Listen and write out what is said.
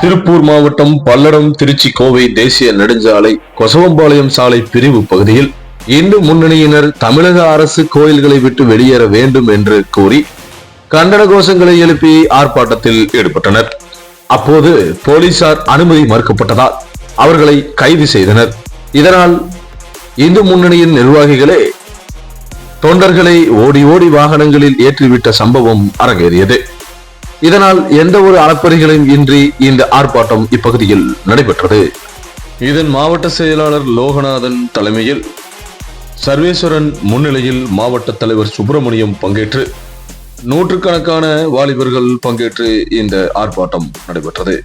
திருப்பூர் மாவட்டம் பல்லடம் திருச்சி கோவை தேசிய நெடுஞ்சாலை கொசவம்பாளையம் சாலை பிரிவு பகுதியில் இந்து முன்னணியினர் தமிழக அரசு கோயில்களை விட்டு வெளியேற வேண்டும் என்று கூறி கண்டன கோஷங்களை எழுப்பி ஆர்ப்பாட்டத்தில் ஈடுபட்டனர். அப்போது போலீசார் அனுமதி மறுக்கப்பட்டதால் அவர்களை கைது செய்தனர். இதனால் இந்து முன்னணியின் நிர்வாகிகளே தொண்டர்களை ஓடி ஓடி வாகனங்களில் ஏற்றிவிட்ட சம்பவம் அரங்கேறியது. இதனால் எந்த ஒரு அளப்பறிகளையும் இன்றி இந்த ஆர்ப்பாட்டம் இப்பகுதியில் நடைபெற்றது. இதன் மாவட்ட செயலாளர் லோகநாதன் தலைமையில் சர்வேஸ்வரன் முன்னிலையில் மாவட்ட தலைவர் சுப்பிரமணியம் பங்கேற்று நூற்றுக்கணக்கான வாலிபர்கள் பங்கேற்று இந்த ஆர்ப்பாட்டம் நடைபெற்றது.